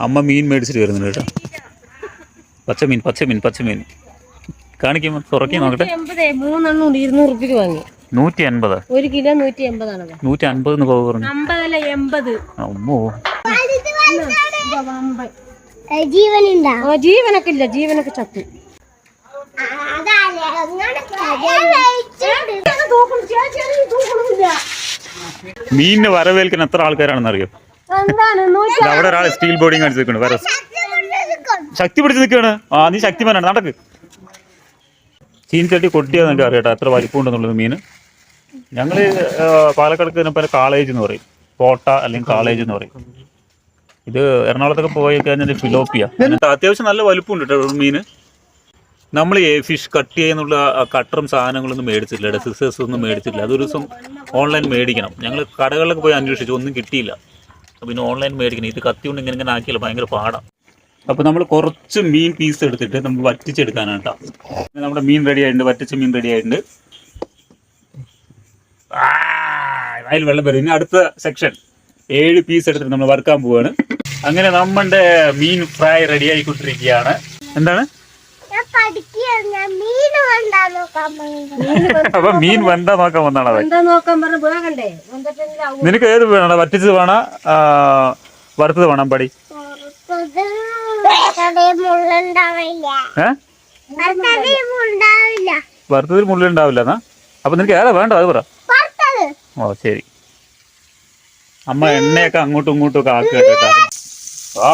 അമ്മ മീൻ മേടിച്ചിട്ട് വരുന്നുണ്ട് കേട്ടോ. പച്ചമീൻ പച്ചമീൻ പച്ചമീൻ കാണിക്കുമ്പോൾ തുറക്കി നോക്കട്ടെ. മൂന്നെണ്ണം ഇരുന്നൂറ് റുപ്യക്ക് വാങ്ങി. നൂറ്റി അൻപത് ഒരു കിലോ നൂറ്റി എൺപതാണത് നൂറ്റി അൻപത് എന്ന് പോകും പറഞ്ഞു. അമ്പതല്ല എൺപത്. അമ്മോ. ജീവനുണ്ടാ? ജീവനൊക്കെ ഇല്ല ജീവനൊക്കെ ചത്തു. മീനിനെ വരവേൽക്കാൻ എത്ര ആൾക്കാരാണെന്ന് അറിയോ? അവിടെ ഒരാൾ സ്റ്റീൽ ബോർഡിങ് കാണിച്ചു നിൽക്കണു വര ശക്തി പിടിച്ച് നിൽക്കുകയാണ് ആ നീ ശക്തിമാനാണ് നടക്ക് ചീൻചട്ടി കൊട്ടിയാന്ന് എനിക്ക് അറിയട്ടെ എത്ര വലിപ്പം ഉണ്ടെന്നുള്ളത് മീൻ ഞങ്ങൾ പാലക്കാട് പല കാളേജ് എന്ന് പറയും. കോട്ട അല്ലെങ്കിൽ കാളേജ് എന്ന് പറയും. ഇത് എറണാകുളത്തൊക്കെ പോയി കഴിഞ്ഞാൽ ഫിലോപ്പിയ. അത്യാവശ്യം നല്ല വലിപ്പമുണ്ട് കേട്ടോ മീന്. നമ്മൾ ഈ ഫിഷ് കട്ട് ചെയ്യുന്നുള്ള കട്ടറും സാധനങ്ങളൊന്നും മേടിച്ചിട്ടില്ല. സിസേഴ്സ് ഒന്നും മേടിച്ചിട്ടില്ല. അതൊരു ദിവസം ഓൺലൈൻ മേടിക്കണം. ഞങ്ങൾ കടകളിലൊക്കെ പോയി അന്വേഷിച്ചു. ഒന്നും കിട്ടിയില്ല. പിന്നെ ഓൺലൈൻ മേടിക്കണം. ഇത് കത്തി കൊണ്ട് ഇങ്ങനെ ഇങ്ങനെ ആക്കിയാൽ ഭയങ്കര പാടാണ് അപ്പോൾ നമ്മൾ കുറച്ച് മീൻ പീസ് എടുത്തിട്ട് നമ്മൾ വറ്റിച്ചെടുക്കാനാണ് കേട്ടോ. നമ്മുടെ മീൻ റെഡി ആയിട്ടുണ്ട്. വറ്റിച്ച മീൻ റെഡി ആയിട്ടുണ്ട്. ആ, അതിൽ വെള്ളം വരും. ഇനി അടുത്ത സെക്ഷൻ ഏഴ് പീസ് എടുത്തിട്ട് നമ്മൾ വറുക്കാൻ പോവാണ്. അങ്ങനെ നമ്മുടെ മീൻ ഫ്രൈ റെഡി ആയിക്കൊണ്ടിരിക്കുകയാണ്. എന്താണ്? അപ്പൊ മീൻ വെന്ത നോക്കാൻ വന്നാണ് നോക്കാൻ പറഞ്ഞ വന്നിട്ടെങ്കിലും നിനക്ക് ഏത് വേണം? വറ്റിച്ചത് വേണ? വറുത്തത് വേണം? പടി. വറുത്തതിൽ മുള്ളുണ്ടാവില്ല എന്നാ? അപ്പൊ നിനക്ക് ഏതാ വേണ്ട അത് പറ. ഓ ശരി. അമ്മ എണ്ണയൊക്കെ അങ്ങോട്ടും ഇങ്ങോട്ടും ഒക്കെ ആക്കി കേട്ടോ. ആ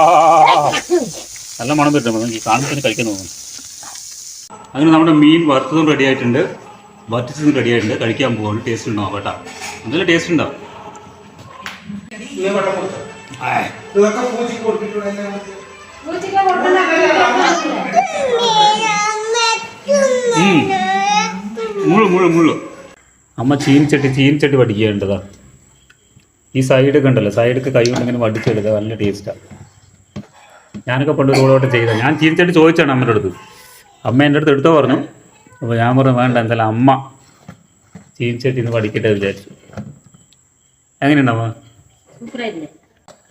നല്ല മണം പറ്റും കാണിച്ചു കഴിക്കുന്നു കഴിക്കാൻ തോന്നുന്നു. അങ്ങനെ നമ്മുടെ മീൻ വറുത്തതും റെഡി ആയിട്ടുണ്ട്. വറ്റിച്ചതും റെഡി ആയിട്ടുണ്ട്. കഴിക്കാൻ പോവാണ്. ടേസ്റ്റ് ഉണ്ടാവും കേട്ടോ നല്ല ടേസ്റ്റ് ഉണ്ടാവും. മുള്ളു മുള്ളു മുള്ളു. അമ്മ ചീനിച്ചട്ടി ചീനിച്ചട്ടി പഠിക്കേണ്ടതാ ഈ സൈഡൊക്കെ ഉണ്ടല്ലോ. സൈഡൊക്കെ കൈ കൊണ്ട് ഇങ്ങനെ നല്ല ടേസ്റ്റാണ് ഞാനൊക്കെ പണ്ട് റോഡോട്ട് ചെയ്ത ഞാൻ ചീനിച്ചട്ടി ചോദിച്ചാണ് അമ്മയുടെ അടുത്ത്. അമ്മ എന്റെ അടുത്ത് എടുത്തോ പറഞ്ഞു. അപ്പോൾ ഞാൻ പറഞ്ഞു വേണ്ട എന്തായാലും അമ്മ ചീനിച്ചട്ടി ഇന്ന് പഠിക്കട്ടെ വിചാരിച്ചു. എങ്ങനെയുണ്ടമ്മ സൂപ്പറായില്ലേ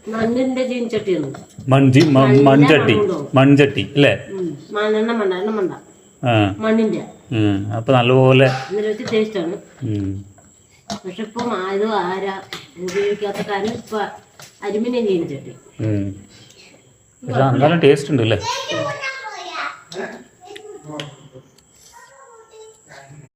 മണ്ണിന്റെ ചീൻചട്ടിയാണ് മൺചി മ- മൺചട്ടി മൺചട്ടി അല്ലേ? മണ്ണിന്റെ. അപ്പൊ നല്ലപോലെ. പക്ഷെ ഇപ്പം ആരും ആരാ ഉപയോഗിക്കാത്ത കാരണം ഇപ്പൊ അലുമിനിയം ചീനിച്ചട്ടി. പക്ഷെ എന്തായാലും ടേസ്റ്റ് ഉണ്ട് അല്ലേ?